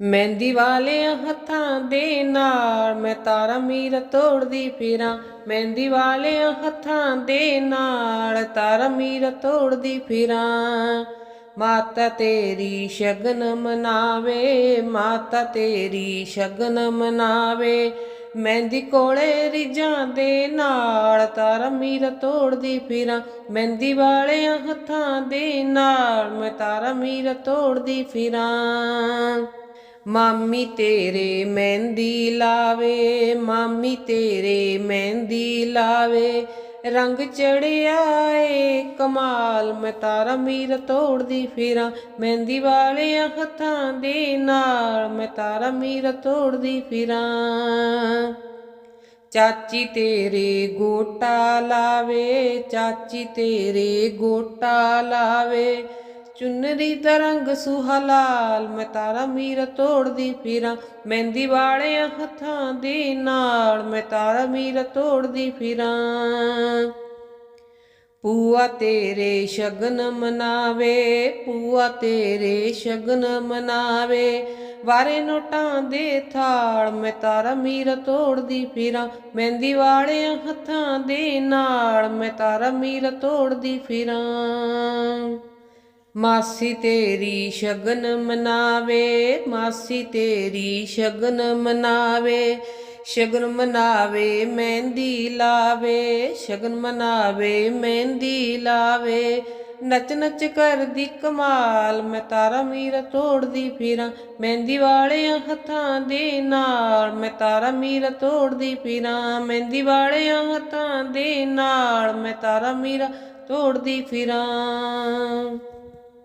ਮਹਿੰਦੀ ਵਾਲਿਆਂ ਹੱਥਾਂ ਦੇ ਨਾਲ ਮੈਂ ਤਾਰਾ ਮੀਰ ਤੋੜਦੀ ਫਿਰਾਂ। ਮਹਿੰਦੀ ਵਾਲਿਆਂ ਹੱਥਾਂ ਦੇ ਨਾਲ ਤਾਰਾ ਮੀਰ ਤੋੜਦੀ ਫਿਰਾਂ। ਮਾਤਾ ਤੇਰੀ ਸ਼ਗਨ ਮਨਾਵੇ, ਮਾਤਾ ਤੇਰੀ ਸ਼ਗਨ ਮਨਾਵੇ। ਮਹਿੰਦੀ ਕੋਲੇ ਰਿਜਾਂ ਦੇ ਨਾਲ ਤਾਰਾ ਮੀਰ ਤੋੜਦੀ ਫਿਰਾਂ। ਮਹਿੰਦੀ ਵਾਲਿਆਂ ਹੱਥਾਂ ਦੇ ਨਾਲ ਮੈਂ ਤਾਰਾ ਮੀਰ ਤੋੜਦੀ ਫਿਰਾਂ। ਮਾਮੀ ਤੇਰੇ ਮਹਿੰਦੀ ਲਾਵੇ, ਮਾਮੀ ਤੇਰੇ ਮਹਿੰਦੀ ਲਾਵੇ। ਰੰਗ ਚੜਿਆ ਏ ਕਮਾਲ, ਮੈਂ ਤਾਰਾ ਮੀਰ ਤੋੜਦੀ ਫਿਰਾਂ। ਮਹਿੰਦੀ ਵਾਲਿਆਂ ਹੱਥਾਂ ਦੇ ਨਾਲ ਮੈਂ ਤਾਰਾ ਮੀਰ ਤੋੜਦੀ ਫਿਰਾਂ। ਚਾਚੀ ਤੇਰੇ ਗੋਟਾ ਲਾਵੇ, ਚਾਚੀ ਤੇਰੇ ਗੋਟਾ ਲਾਵੇ। ਚੁੰਨਰੀ ਦਾ ਰੰਗ ਸੁਹਲਾਲ ਮੈਂ ਤਾਰਾ ਮੀਰ ਤੋੜਦੀ ਫਿਰਾਂ, ਮਹਿੰਦੀ ਵਾਲਿਆਂ ਹੱਥਾਂ ਦੇ ਨਾਲ, ਮੈਂ ਤਾਰਾ ਮੀਰ ਤੋੜਦੀ ਫਿਰਾਂ। ਪੂਆ ਤੇਰੇ ਸ਼ਗਨ ਮਨਾਵੇ ਪੂਆ ਤੇਰੇ ਸ਼ਗਨ ਮਨਾਵੇ, ਵਾਰੇ ਨੋਟਾਂ ਦੇ ਥਾਲ, ਮੈਂ ਤਾਰਾ ਮੀਰ ਤੋੜਦੀ ਫਿਰਾਂ, ਮਹਿੰਦੀ ਵਾਲਿਆਂ ਹੱਥਾਂ ਦੇ ਨਾਲ, ਮੈਂ ਤਾਰਾ ਮੀਰ ਤੋੜਦੀ ਫਿਰਾਂ। ਮਾਸੀ ਤੇਰੀ ਸ਼ਗਨ ਮਨਾਵੇ, ਮਾਸੀ ਤੇਰੀ ਸ਼ਗਨ ਮਨਾਵੇ। ਸ਼ਗਨ ਮਨਾਵੇ, ਮਹਿੰਦੀ ਲਾਵੇ। ਸ਼ਗਨ ਮਨਾਵੇ, ਮਹਿੰਦੀ ਲਾਵੇ। ਨੱਚ ਨੱਚ ਕਰਦੀ ਕਮਾਲ, ਮੈਂ ਤਾਰਾ ਮੀਰਾ ਤੋੜਦੀ ਫਿਰਾਂ ਮਹਿੰਦੀ ਵਾਲਿਆਂ ਹੱਥਾਂ ਦੇ ਨਾਲ, ਮੈਂ ਤਾਰਾ ਮੀਰ ਤੋੜਦੀ ਫਿਰਾਂ ਮਹਿੰਦੀ ਵਾਲਿਆਂ ਹੱਥਾਂ ਦੇ ਨਾਲ, ਮੈਂ ਤਾਰਾ ਮੀਰਾ ਤੋੜਦੀ ਫਿਰਾਂ